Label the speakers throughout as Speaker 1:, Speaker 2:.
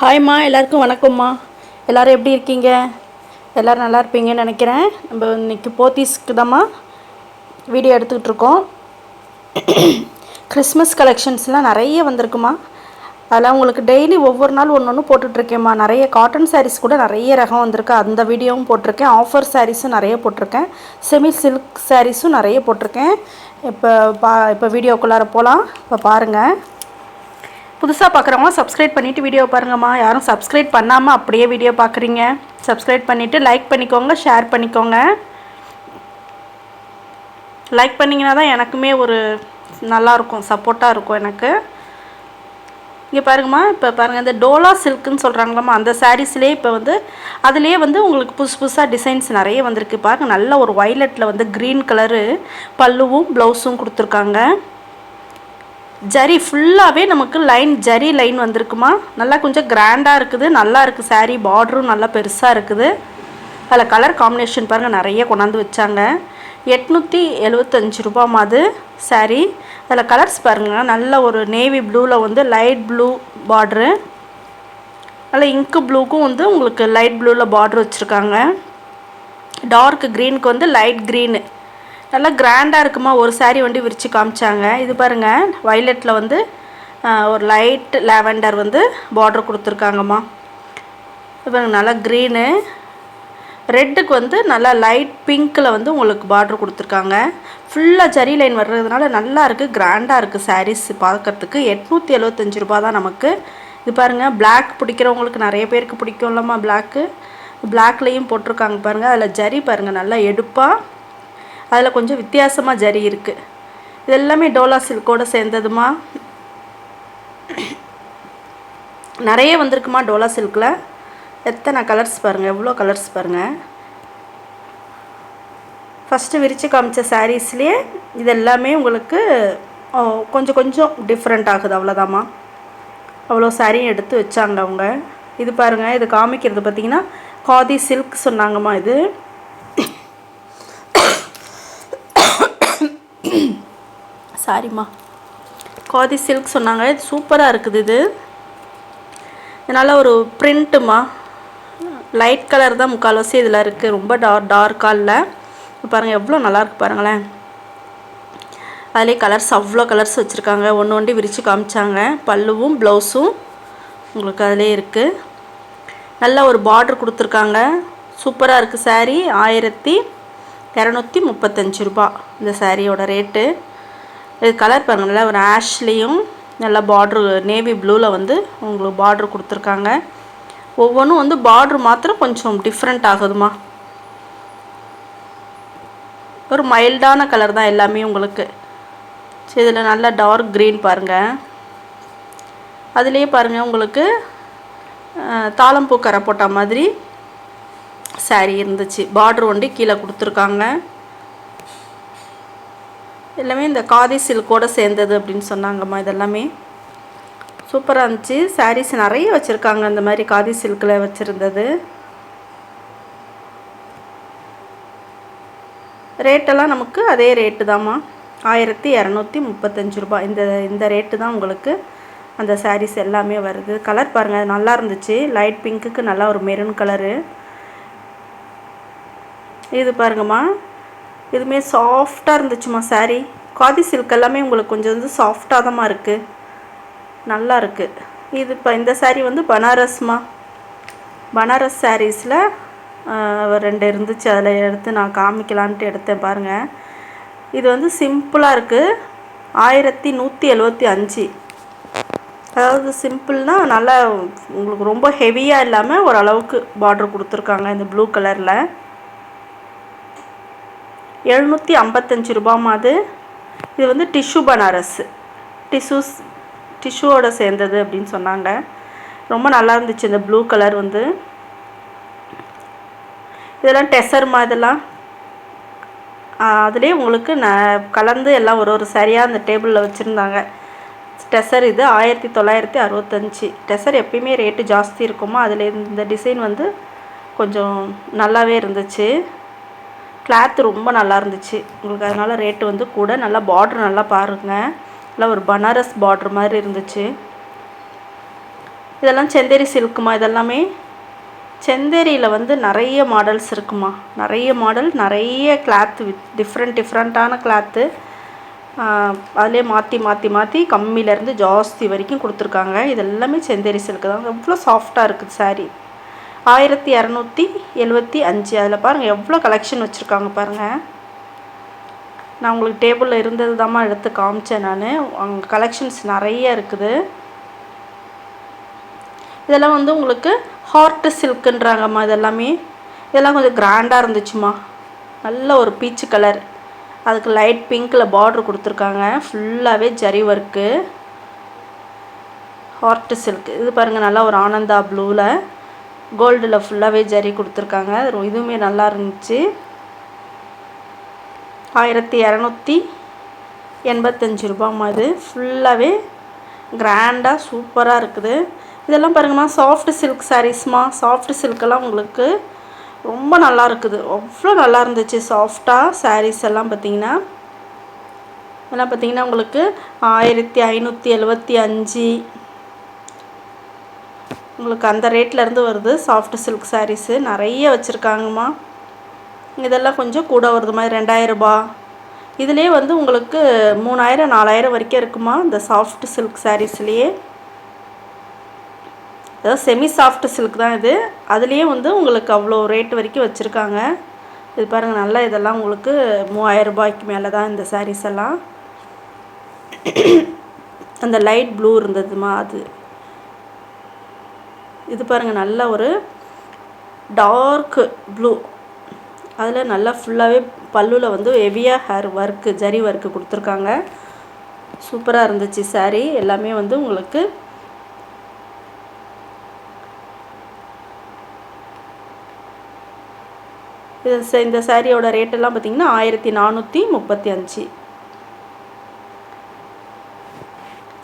Speaker 1: ஹாய்ம்மா எல்லாருக்கும் வணக்கம்மா. எல்லோரும் எப்படி இருக்கீங்க? எல்லோரும் நல்லா இருப்பீங்கன்னு நினைக்கிறேன். நம்ம இன்னைக்கு போத்தீஸ்க்கு தாம்மா வீடியோ எடுத்துக்கிட்டு இருக்கோம். கிறிஸ்மஸ் கலெக்ஷன்ஸ்லாம் நிறைய வந்திருக்குமா அதெல்லாம் உங்களுக்கு டெய்லி ஒவ்வொரு நாள் ஒன்று ஒன்று போட்டுட்ருக்கேம்மா. நிறைய காட்டன் சாரீஸ் கூட நிறைய ரகம் வந்திருக்கு. அந்த வீடியோவும் போட்டிருக்கேன். ஆஃபர் சாரீஸும் நிறைய போட்டிருக்கேன். செமி சில்க் சாரீஸும் நிறைய போட்டிருக்கேன். இப்போ பா இப்போ வீடியோக்குள்ளார போகலாம் இப்போ பாருங்கள் புதுசாக பார்க்குறவங்க சப்ஸ்கிரைப் பண்ணிவிட்டு வீடியோ பாருங்கம்மா. யாரும் சப்ஸ்கிரைப் பண்ணாமல் அப்படியே வீடியோ பார்க்குறீங்க சப்ஸ்கிரைப் பண்ணிவிட்டு லைக் பண்ணிக்கோங்க ஷேர் பண்ணிக்கோங்க. லைக் பண்ணிங்கன்னா தான் எனக்குமே ஒரு நல்லாயிருக்கும் சப்போர்ட்டாக இருக்கும் எனக்கு. இங்கே பாருங்கம்மா இப்போ பாருங்கள் இந்த டோலா சில்க்குன்னு சொல்கிறாங்களாம்மா அந்த சாரீஸ்லேயே இப்போ வந்து அதுலேயே வந்து உங்களுக்கு புதுசு புதுசாக டிசைன்ஸ் நிறைய வந்திருக்கு. பாருங்கள் நல்ல ஒரு வைலட்டில் வந்து க்ரீன் கலரு பல்லுவும் ப்ளவுஸும் கொடுத்துருக்காங்க. ஜரி ஃபுல்லாகவே நமக்கு லைன் ஜரி லைன் வந்திருக்குமா? நல்லா கொஞ்சம் கிராண்டாக இருக்குது. நல்லா இருக்குது saree பார்டரும் நல்லா பெருசாக இருக்குது. அதில் கலர் காம்பினேஷன் பாருங்கள் நிறைய கொண்டாந்து வச்சாங்க. எட்நூற்றி எழுபத்தஞ்சு ரூபாமா அது சாரீ அதில் கலர்ஸ் பாருங்கள் நல்ல ஒரு நேவி ப்ளூவில் வந்து லைட் ப்ளூ பார்ட்ரு நல்ல இங்கு ப்ளூக்கும் வந்து உங்களுக்கு லைட் ப்ளூவில் பார்ட்ரு வச்சுருக்காங்க. டார்க் க்ரீனுக்கு வந்து லைட் க்ரீனு நல்லா கிராண்டாக இருக்குமா? ஒரு சாரீ வந்து விரித்து காமிச்சாங்க. இது பாருங்கள் வைலட்டில் வந்து ஒரு லைட் லாவெண்டர் வந்து பார்டர் கொடுத்துருக்காங்கம்மா. இது பாருங்கள் நல்லா க்ரீனு ரெட்டுக்கு வந்து நல்லா லைட் பிங்க்கில் வந்து உங்களுக்கு பார்டர் கொடுத்துருக்காங்க. ஃபுல்லாக ஜரி லைன் வர்றதுனால நல்லா இருக்குது கிராண்டாக இருக்குது சாரீஸ் பார்க்கறதுக்கு எட்நூற்றி எழுபத்தஞ்சு ரூபா தான் நமக்கு. இது பாருங்கள் பிளாக் பிடிக்கிறவங்களுக்கு நிறைய பேருக்கு பிடிக்கும்லம்மா பிளாக்கு பிளாக்லேயும் போட்டிருக்காங்க பாருங்கள் அதில் ஜரி பாருங்கள் நல்லா எடுப்பாக அதில் கொஞ்சம் வித்தியாசமாக ஜரி இருக்குது இது எல்லாமே டோலா சில்கோட சேர்ந்ததுமா? நிறைய வந்திருக்குமா டோலா சில்கில்? எத்தனை கலர்ஸ் பாருங்கள் எவ்வளோ கலர்ஸ் பாருங்கள் ஃபஸ்ட்டு விரித்து காமிச்ச சாரீஸ்லேயே இது எல்லாமே உங்களுக்கு கொஞ்சம் கொஞ்சம் டிஃப்ரெண்ட் ஆகுது அவ்வளோதாம்மா அவ்வளோ சாரியும் எடுத்து வச்சாங்க அவங்க. இது பாருங்கள் இது காமிக்கிறது பார்த்தீங்கன்னா காதி சில்க் சொன்னாங்கம்மா இது. சாரிம்மா. காதி சில்க் சொன்னாங்க. இது சூப்பராக இருக்குது இது. இதனால் ஒரு பிரிண்ட்டுமா லைட் கலர் தான் முக்கால்வாசி இதில் இருக்குது ரொம்ப டார்க் டார்க்காக இல்லை. பாருங்கள் எவ்வளோ நல்லாயிருக்கு பாருங்களேன். அதிலே கலர்ஸ் அவ்வளோ கலர்ஸ் வச்சுருக்காங்க. ஒன்று ஒண்டி விரித்து காமிச்சாங்க. பல்லுவும் ப்ளவுஸும் உங்களுக்கு அதிலே இருக்குது நல்ல ஒரு பார்டர் கொடுத்துருக்காங்க. சூப்பராக இருக்குது சாரீ ஆயிரத்தி இரநூத்தி முப்பத்தஞ்சு ரூபா இந்த சாரியோட ரேட்டு இது கலர் பாருங்கள் நல்லா ஒரு ஆஷ்லேயும் நல்லா பார்ட்ரு நேவி ப்ளூவில் வந்து உங்களுக்கு பார்ட்ரு கொடுத்துருக்காங்க. ஒவ்வொன்றும் வந்து பார்ட்ரு மாத்திரம் கொஞ்சம் டிஃப்ரெண்ட் ஆகுதுமா ஒரு மைல்டான கலர் தான் எல்லாமே உங்களுக்கு. சரி இதில் நல்லா டார்க் க்ரீன் பாருங்கள் அதுலேயே பாருங்கள் உங்களுக்கு தாளம்பூ கரை போட்ட மாதிரி saree இருந்துச்சு. பார்ட்ரு ஒண்டி கீழே கொடுத்துருக்காங்க. எல்லாமே இந்த காதி சில்கோட சேர்ந்தது அப்படின்னு சொன்னாங்கம்மா இதெல்லாமே. சூப்பராக இருந்துச்சு. சாரீஸ் நிறைய வச்சுருக்காங்க. அந்த மாதிரி காதி சில்கில் வச்சுருந்தது. ரேட்டெல்லாம் நமக்கு அதே ரேட்டு தாம்மா. ஆயிரத்தி இரநூத்தி முப்பத்தஞ்சு ரூபாய். இந்த இந்த ரேட்டு தான் உங்களுக்கு அந்த சாரீஸ் எல்லாமே வருது. கலர் பாருங்கள் அது நல்லா இருந்துச்சு. லைட் பிங்க்குக்கு நல்லா ஒரு மெரூன் கலரு இது பாருங்கம்மா. இதுவுமே சாஃப்டாக இருந்துச்சுமா saree. காதி சில்க் எல்லாமே உங்களுக்கு கொஞ்சம் வந்து சாஃப்டாக தான்மா இருக்குது நல்லா இருக்குது இது இப்போ இந்த சாரீ வந்து பனாரஸ்மா. பனாரஸ் சாரீஸில் ரெண்டு இருந்துச்சு. அதில் எடுத்து நான் காமிக்கலான்ட்டு எடுத்தேன் பாருங்கள் இது வந்து சிம்பிளாக இருக்குது ஆயிரத்தி நூற்றி எழுபத்தி அஞ்சு. அதாவது சிம்பிள்னால் நல்லா உங்களுக்கு ரொம்ப ஹெவியாக இல்லாமல் ஓரளவுக்கு பார்ட்ரு கொடுத்துருக்காங்க இந்த ப்ளூ கலரில் எழுநூற்றி ஐம்பத்தஞ்சு ரூபாமா அது இது வந்து டிஷ்யூ பனாரஸ். டிஷ்யூஸ் டிஷ்யூவோட சேர்ந்தது அப்படின்னு சொன்னாங்க. ரொம்ப நல்லா இருந்துச்சு இந்த ப்ளூ கலர் வந்து. இதெல்லாம் டெசர்மா இதெல்லாம்? அதுலேயே உங்களுக்கு ந கலந்து எல்லாம் ஒரு ஒரு சரியாக அந்த டேபிளில் வச்சுருந்தாங்க. டெசர் இது ஆயிரத்தி தொள்ளாயிரத்தி அறுபத்தஞ்சி. டெசர் எப்பயுமே ரேட்டு ஜாஸ்தி இருக்குமா? அதில் இந்த டிசைன் வந்து கொஞ்சம் நல்லாவே இருந்துச்சு. கிளாத் ரொம்ப நல்லா இருந்துச்சு. உங்களுக்கு அதனால் ரேட்டு வந்து கூட நல்லா பார்ட்ரு நல்லா பாருங்கள் நல்லா ஒரு பனாரஸ் பார்ட்ரு மாதிரி இருந்துச்சு. இதெல்லாம் செந்தேரி சில்க்குமா? இதெல்லாமே செந்தேரியில் வந்து நிறைய மாடல்ஸ் இருக்குமா? நிறைய மாடல் நிறைய கிளாத்து வித் டிஃப்ரெண்ட் டிஃப்ரெண்ட்டான கிளாத்து அதிலே மாற்றி மாற்றி மாற்றி கம்மியிலேருந்து ஜாஸ்தி வரைக்கும் கொடுத்துருக்காங்க. இது எல்லாமே செந்தேரி சில்க்கு தான். எவ்வளோ சாஃப்டாக இருக்குது சாரீ ஆயிரத்தி இரநூத்தி எழுபத்தி அஞ்சு. அதில் பாருங்கள் எவ்வளோ கலெக்ஷன் வச்சுருக்காங்க பாருங்கள் நான் உங்களுக்கு டேபிளில் இருந்தது தாம்மா எடுத்து காமிச்சேன் நான். அங்கே கலெக்ஷன்ஸ் நிறைய இருக்குது. இதெல்லாம் வந்து உங்களுக்கு ஹார்ட்டு சில்க்குன்றாங்கம்மா இதெல்லாமே. இதெல்லாம் கொஞ்சம் கிராண்டாக இருந்துச்சுமா நல்ல ஒரு பீச்சு கலர் அதுக்கு லைட் பிங்க்கில் பார்ட்ரு கொடுத்துருக்காங்க. ஃபுல்லாகவே ஜரி ஒர்க்கு ஹார்ட்டு சில்க் இது பாருங்கள் நல்லா ஒரு ஆனந்தா ப்ளூவில் கோல்டில் ஃபுல்லாகவே ஜரி கொடுத்துருக்காங்க. இதுவுமே நல்லா இருந்துச்சு. ஆயிரத்தி இரநூத்தி எண்பத்தஞ்சு ரூபாம்மா இது. ஃபுல்லாகவே கிராண்டாக சூப்பராக இருக்குது. இதெல்லாம் பாருங்கம்மா சாஃப்ட் சில்க் சாரீஸ்மா சாஃப்ட் சில்கெல்லாம் உங்களுக்கு ரொம்ப நல்லா இருக்குது. அவ்வளோ நல்லா இருந்துச்சு. சாஃப்டாக சாரீஸ் எல்லாம் பார்த்தீங்கன்னா இதெல்லாம் பார்த்தீங்கன்னா உங்களுக்கு ஆயிரத்தி ஐநூற்றி எழுபத்தி அஞ்சு உங்களுக்கு அந்த ரேட்லேருந்து வருது. சாஃப்ட் சில்க் சாரீஸு நிறைய வச்சுருக்காங்கம்மா. இதெல்லாம் கொஞ்சம் கூட வருது மாதிரி ரெண்டாயிரரூபா இதுலேயே வந்து உங்களுக்கு மூணாயிரம் நாலாயிரம் வரைக்கும் இருக்குமா இந்த சாஃப்ட் சில்க் சாரீஸ்லேயே அதாவது செமி சாஃப்ட் சில்க் தான் இது. அதுலேயே வந்து உங்களுக்கு அவ்வளோ ரேட் வரைக்கும் வச்சுருக்காங்க. இது பாருங்கள் நல்லா இதெல்லாம் உங்களுக்கு மூவாயிரம் ரூபாய்க்கு மேலே தான் இந்த சாரீஸ் எல்லாம். அந்த லைட் ப்ளூ இருந்ததுமா அது? இது பாருங்கள் நல்ல ஒரு டார்க் ப்ளூ அதில் நல்லா ஃபுல்லாகவே பல்லுவில் வந்து ஹெவியாக ஹேர் ஒர்க்கு ஜரி ஒர்க்கு கொடுத்துருக்காங்க. சூப்பராக இருந்துச்சு சாரீ எல்லாமே வந்து உங்களுக்கு இது இந்த சாரியோட ரேட்டெல்லாம் பார்த்திங்கன்னா ஆயிரத்தி நானூற்றி முப்பத்தி அஞ்சு.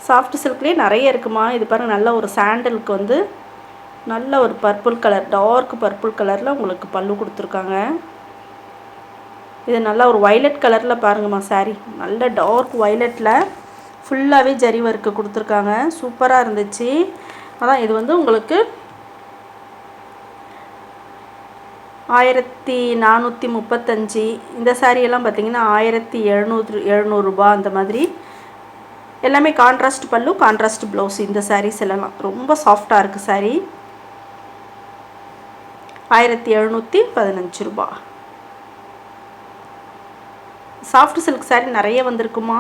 Speaker 1: சாஃப்ட் சில்க்லேயே நிறைய இருக்குமா? இது பாருங்கள் நல்ல ஒரு சாண்டலுக்கு வந்து நல்ல ஒரு பர்பிள் கலர் டார்க் பர்பிள் கலரில் உங்களுக்கு பல்லு கொடுத்துருக்காங்க. இது நல்லா ஒரு வைலட் கலரில் பாருங்கம்மா சாரீ நல்ல டார்க் வைலட்டில் ஃபுல்லாகவே ஜரி ஒர்க்கு கொடுத்துருக்காங்க. சூப்பராக இருந்துச்சு. அதான் இது வந்து உங்களுக்கு ஆயிரத்தி நானூற்றி முப்பத்தஞ்சு. இந்த சாரியெல்லாம் பார்த்திங்கன்னா ஆயிரத்தி எழுநூறு எழுநூறுபா அந்த மாதிரி. எல்லாமே கான்ட்ராஸ்ட் பல்லு கான்ட்ராஸ்ட் ப்ளவுஸ் இந்த சாரீஸ் எல்லாம். ரொம்ப சாஃப்டாக இருக்குது சாரீ ஆயிரத்தி எழுநூற்றி பதினஞ்சு ரூபா. சாஃப்ட் சில்க் சாரீ நிறைய வந்திருக்குமா?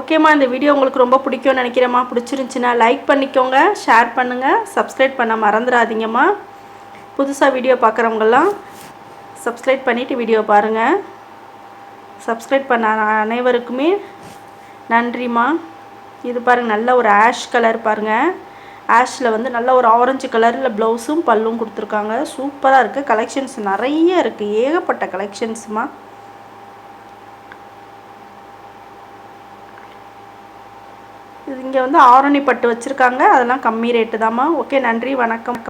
Speaker 1: ஓகேம்மா இந்த வீடியோ உங்களுக்கு ரொம்ப பிடிக்கும்னு நினைக்கிறேம்மா. பிடிச்சிருந்துச்சின்னா லைக் பண்ணிக்கோங்க ஷேர் பண்ணுங்கள் சப்ஸ்கிரைப் பண்ண மறந்துடாதீங்கம்மா. புதுசாக வீடியோ பார்க்குறவங்கெல்லாம் சப்ஸ்கிரைப் பண்ணிவிட்டு வீடியோ பாருங்கள் சப்ஸ்கிரைப் பண்ண அனைவருக்குமே நன்றிம்மா. இது பாருங்கள் நல்ல ஒரு ஆஷ் கலர் பாருங்கள் ஆஷில் வந்து நல்ல ஒரு ஆரஞ்சு கலரில் ப்ளவுஸும் பல்லும் கொடுத்துருக்காங்க. சூப்பராக இருக்குது கலெக்ஷன்ஸ் நிறைய இருக்குது ஏகப்பட்ட கலெக்ஷன்ஸுமா இது இங்கே வந்து ஆரணி பட்டு வச்சுருக்காங்க. அதெல்லாம் கம்மி ரேட்டு தாம்மா. ஓகே நன்றி. வணக்கம்.